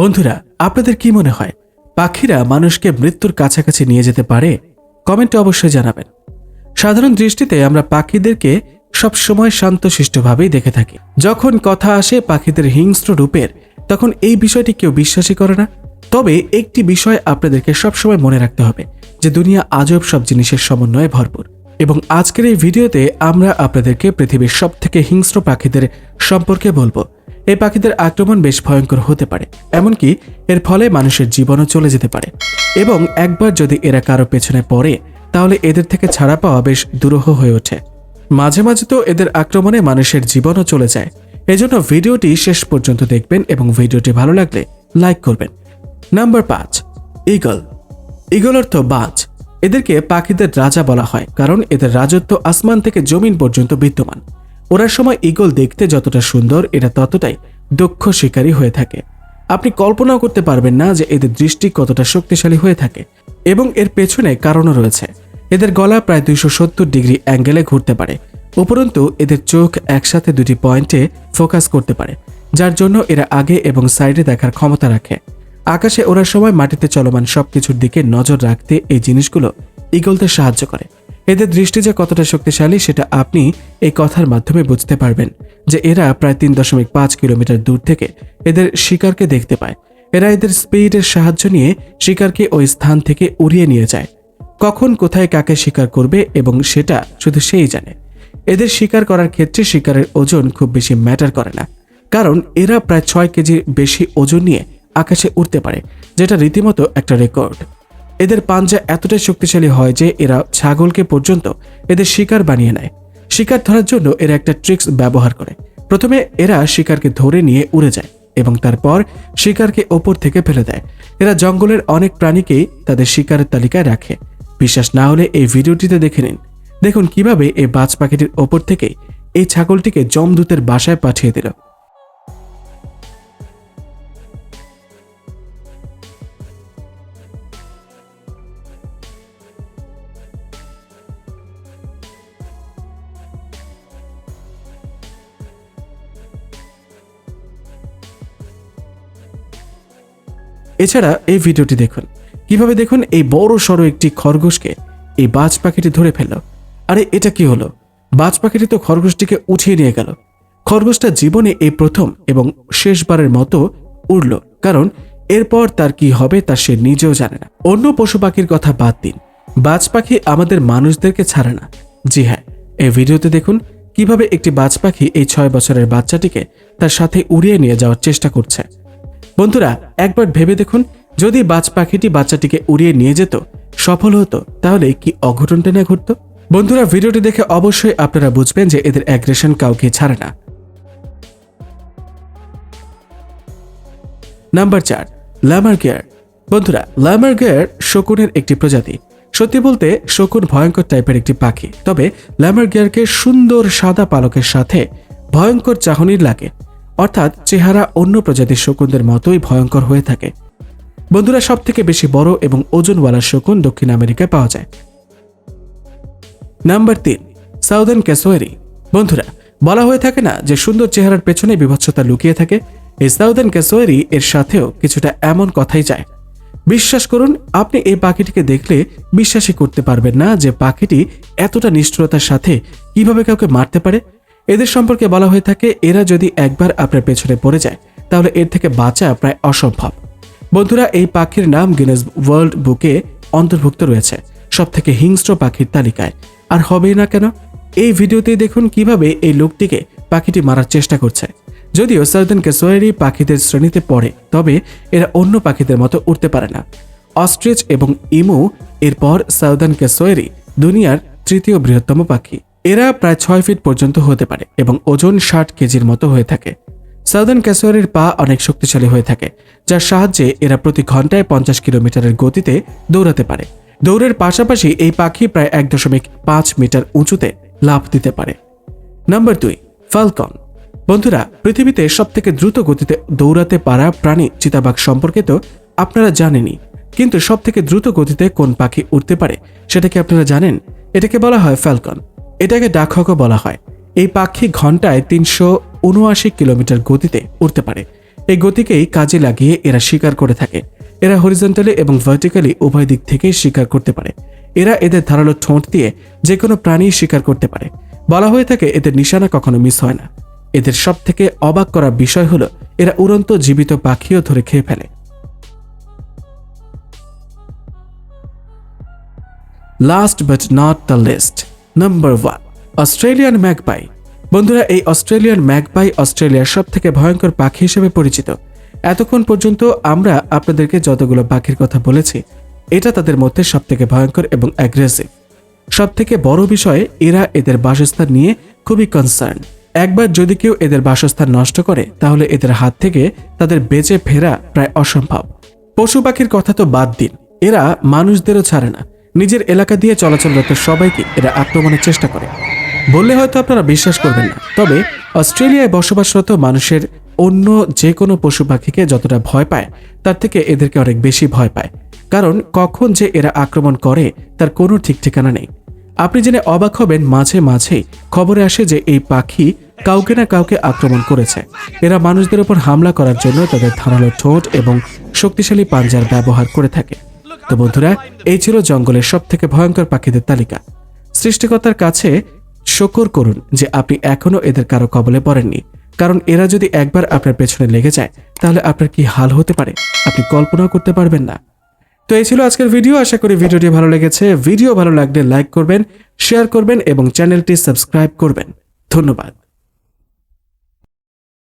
বন্ধুরা, আপনাদের কি মনে হয়, পাখিরা মানুষকে মৃত্যুর কাছাকাছি নিয়ে যেতে পারে? কমেন্টে অবশ্যই জানাবেন। সাধারণ দৃষ্টিতে আমরা পাখিদেরকে সবসময় শান্তশিষ্টভাবেই দেখে থাকি। যখন কথা আসে পাখিদের হিংস্র রূপের, তখন এই বিষয়টি কেউ বিশ্বাসই করে না। তবে একটি বিষয় আপনাদেরকে সবসময় মনে রাখতে হবে, যে দুনিয়া আজব সব জিনিসের সমন্বয়ে ভরপুর। এবং আজকের এই ভিডিওতে আমরা আপনাদেরকে পৃথিবীর সব থেকে হিংস্র পাখিদের সম্পর্কে বলব। এই পাখিদের আক্রমণ বেশ ভয়ঙ্কর হতে পারে, এমনকি এর ফলে মানুষের জীবনও চলে যেতে পারে। এবং একবার যদি এরা কারও পেছনে পড়ে, তাহলে এদের থেকে ছাড়া পাওয়া বেশ দুরূহ হয়ে ওঠে। মাঝে মাঝে তো এদের আক্রমণে মানুষের জীবনও চলে যায়। এজন্য ভিডিওটি শেষ পর্যন্ত দেখবেন এবং ভিডিওটি ভালো লাগলে লাইক করবেন। নাম্বার পাঁচ ইগল ইগল অর্থ বাজ। এদেরকে পাখিদের রাজা বলা হয়, কারণ এদের রাজত্ব আসমান থেকে জমিন পর্যন্ত বিদ্যমান। ওরার সময় ইগল দেখতে যতটা সুন্দর এরা ততটাই দক্ষ শিকারী হয়ে থাকে। আপনি কল্পনাও করতে পারবেন না যে এদের দৃষ্টি কতটা শক্তিশালী হয়ে থাকে এবং এর পেছনে কারণও রয়েছে। এদের গলা প্রায় দুইশো সত্তর ডিগ্রি অ্যাঙ্গেলে ঘুরতে পারে, উপরন্তু এদের চোখ একসাথে দুটি পয়েন্টে ফোকাস করতে পারে, যার জন্য এরা আগে এবং সাইডে দেখার ক্ষমতা রাখে। আকাশে ওড়ার সময় মাটিতে চলমান সবকিছুর দিকে নজর রাখতে এই জিনিসগুলো ইগলদের সাহায্য করে। এদের দৃষ্টি যে কতটা শক্তিশালী সেটা আপনি এই কথার মাধ্যমে বুঝতে পারবেন যে এরা প্রায় তিন দশমিক পাঁচ কিলোমিটার দূর থেকে এদের শিকারকে দেখতে পায়। এরা এদের স্পিডের সাহায্য নিয়ে শিকারকে ওই স্থান থেকে উড়িয়ে নিয়ে যায়। কখন কোথায় কাকে শিকার করবে এবং সেটা শুধু সেই জানে। এদের শিকার করার ক্ষেত্রে শিকারের ওজন খুব বেশি ম্যাটার করে না। কারণ এরা প্রায় ছয় কেজির বেশি ওজন নিয়ে আকাশে উঠতে পারে, যেটা রীতিমতো একটা রেকর্ড। এদের পাঞ্জা এতটাই শক্তিশালী হয় যে এরা ছাগলকে পর্যন্ত এদের শিকার বানিয়ে নেয়। শিকার ধরার জন্য এরা একটা ট্রিক্স ব্যবহার করে। প্রথমে এরা শিকারকে ধরে নিয়ে উড়ে যায় এবং তারপর শিকারকে ওপর থেকে ফেলে দেয়। এরা জঙ্গলের অনেক প্রাণীকেই তাদের শিকারের তালিকায় রাখে। বিশ্বাস না হলে এই ভিডিওটিতে দেখে নিন। দেখুন কীভাবে এই বাজ পাখিটির ওপর থেকে এই ছাগলটিকে জমদূতের বাসায় পাঠিয়ে দিল। এছাড়া এই ভিডিওটি দেখুন। কীভাবে দেখুন এই বড় সড়ো একটি খরগোশকে এই বাজ পাখিটি ধরে ফেলল। আরে, এটা কি হলো? বাজ পাখিটি তো খরগোশটিকে উঠিয়ে নিয়ে গেল। খরগোশটা জীবনে এই প্রথম এবং শেষবারের মতো উড়ল, কারণ এরপর তার কি হবে তা সে নিজেও জানে না। অন্য পশু পাখির কথা বাদ দিন। বাজ পাখি আমাদের মানুষদেরকে ছাড়ে না। জি হ্যাঁ এই ভিডিওতে দেখুন কীভাবে একটি বাজ পাখি এই ছয় বছরের বাচ্চাটিকে তার সাথে উড়িয়ে নিয়ে যাওয়ার চেষ্টা করছে। বন্ধুরা, একবার ভেবে দেখুন, যদি বাজ পাখিটি বাচ্চাটিকে উড়িয়ে নিয়ে যেত, সফল হতো, তাহলে কি অঘটনটা না ঘটতো? বন্ধুরা, ভিডিওটি দেখে অবশ্যই আপনারা বুঝবেন যে এদের অ্যাগ্রেশন কাউকে ছাড়ে না। নাম্বার চার ল্যামার্গেয়ার বন্ধুরা ল্যামার্গেয়ার শকুনের একটি প্রজাতি। সত্যি বলতে, শকুন ভয়ঙ্কর টাইপের একটি পাখি। তবে ল্যামার্গেয়ারকে সুন্দর সাদা পালকের সাথে ভয়ঙ্কর চাহনির লাগে। অর্থাৎ চেহারা অন্য প্রজাতির শকুনদের মতোই ভয়ঙ্কর হয়ে থাকে। বন্ধুরা সব থেকে বেশি বড় এবং ওজনওয়ালা শকুন দক্ষিণ আমেরিকায় পাওয়া যায়। নাম্বার তিন, সাউদার্ন ক্যাসোয়ারি। বন্ধুরা, বলা হয়ে থাকে না যে সুন্দর চেহারার পেছনে বিভৎসতা লুকিয়ে থাকে। এই সাউদার্ন ক্যাসোয়ারি এর সাথেও কিছুটা এমন কথাই যায়। বিশ্বাস করুন, আপনি এই পাখিটিকে দেখলে বিশ্বাসই করতে পারবেন না যে পাখিটি এতটা নিষ্ঠুরতার সাথে কীভাবে কাউকে মারতে পারে। এদের সম্পর্কে বলা হয়ে থাকে, এরা যদি একবার আপনার পেছনে পড়ে যায়, তাহলে এর থেকে বাঁচা প্রায় অসম্ভব। বন্ধুরা, এই পাখির নাম গিনেস ওয়ার্ল্ড বুকে অন্তর্ভুক্ত রয়েছে সব থেকে হিংস্র পাখির তালিকায়। আর হবেই না কেন? এই ভিডিওতেই দেখুন কীভাবে এই লোকটিকে পাখিটি মারার চেষ্টা করছে। যদিও সাউদার্ন ক্যাসোয়ারি পাখিদের শ্রেণীতে পড়ে, তবে এরা অন্য পাখিদের মতো উঠতে পারে না। অস্ট্রিচ এবং ইমু এরপর সাউদার্ন ক্যাসোয়ারি দুনিয়ার তৃতীয় বৃহত্তম পাখি। এরা প্রায় ছয় ফিট পর্যন্ত হতে পারে এবং ওজন ষাট কেজির মতো হয়ে থাকে। সাউদার্ন ক্যাসোয়ারির পা অনেক শক্তিশালী হয়ে থাকে, যার সাহায্যে এরা প্রতি ঘন্টায় পঞ্চাশ কিলোমিটারের গতিতে দৌড়াতে পারে। দৌড়ের পাশাপাশি এই পাখি প্রায় এক দশমিক পাঁচ মিটার উঁচুতে লাফ দিতে পারে। নাম্বার দুই, ফালকন। বন্ধুরা, পৃথিবীতে সবথেকে দ্রুত গতিতে দৌড়াতে পারা প্রাণী চিতাবাঘ সম্পর্কে তো আপনারা জানেনই, কিন্তু সবথেকে দ্রুত গতিতে কোন পাখি উঠতে পারে সেটা কি আপনারা জানেন? এটাকে বলা হয় ফ্যালকন এটাকে ডাকহকও বলা হয়। এই পাখি ঘন্টায় তিনশো উনআশি কিলোমিটার গতিতে উঠতে পারে। এই গতিকেই কাজে লাগিয়ে এরা শিকার করে থাকে। এরা হরিজন্টালি এবং ভার্টিক্যালি উভয় দিক থেকেই শিকার করতে পারে। এরা এদের ধারালো ঠোঁট দিয়ে যে কোনো প্রাণী শিকার করতে পারে। বলা হয়ে থাকে এদের নিশানা কখনো মিস হয় না। এদের সব থেকে অবাক করার বিষয় হলো, এরা উড়ন্ত জীবিত পাখিও ধরে খেয়ে ফেলে। Last but not the least number one Australian magpie বন্ধুরা, এই অস্ট্রেলিয়ান ম্যাকপাই অস্ট্রেলিয়ার সব থেকে ভয়ঙ্কর পাখি হিসেবে পরিচিত। এতক্ষণ পর্যন্ত আমরা আপনাদেরকে যতগুলো পাখির কথা বলেছি, এটা তাদের মধ্যে সব থেকে ভয়ঙ্কর এবং অ্যাগ্রেসিভ সব থেকে বড় বিষয়, এরা এদের বাসস্থান নিয়ে খুবই কনসার্ন একবার যদি কেউ এদের বাসস্থান নষ্ট করে, তাহলে এদের হাত থেকে তাদের বেঁচে ফেরা প্রায় অসম্ভব। পশু পাখির কথা তো বাদ দিন, এরা মানুষদেরও ছাড়ে না। নিজের এলাকা দিয়ে চলাচলরত সবাইকে এরা আক্রমণের চেষ্টা করে। বললে হয়তো আপনারা বিশ্বাস করবেন না। তবে অস্ট্রেলিয়ায় বসবাসরত মানুষের অন্য যে কোনো পশু পাখিকে যতটা ভয় পায়, তার থেকে এদেরকে অনেক বেশি ভয় পায়। কারণ কখন যে এরা আক্রমণ করে, তার কোনো ঠিক ঠিকানা নেই। আপনি জেনে অবাক হবেন, মাঝে মাঝেই খবরে আসে যে এই পাখি কাউকে না কাউকে আক্রমণ করেছে। এরা মানুষদের উপর হামলা করার জন্য তাদের ধারালো ঠোঁট এবং শক্তিশালী পাঞ্জার ব্যবহার করে থাকে। তো বন্ধুরা, এই ছিল জঙ্গলের সব থেকে ভয়ঙ্কর পাখিদের তালিকা। সৃষ্টিকর্তার কাছে শকর করুন যে আপনি এখনও এদের কারও কবলে পড়েননি। কারণ এরা যদি একবার আপনার পেছনে লেগে যায়, তাহলে আপনার কি হাল হতে পারে? আপনি কল্পনাও করতে পারবেন না। তো এই ছিল আজকের ভিডিও। আশা করি ভিডিওটি ভালো লেগেছে। ভিডিও ভালো লাগলে লাইক করবেন, শেয়ার করবেন এবং চ্যানেলটি সাবস্ক্রাইব করবেন। ধন্যবাদ।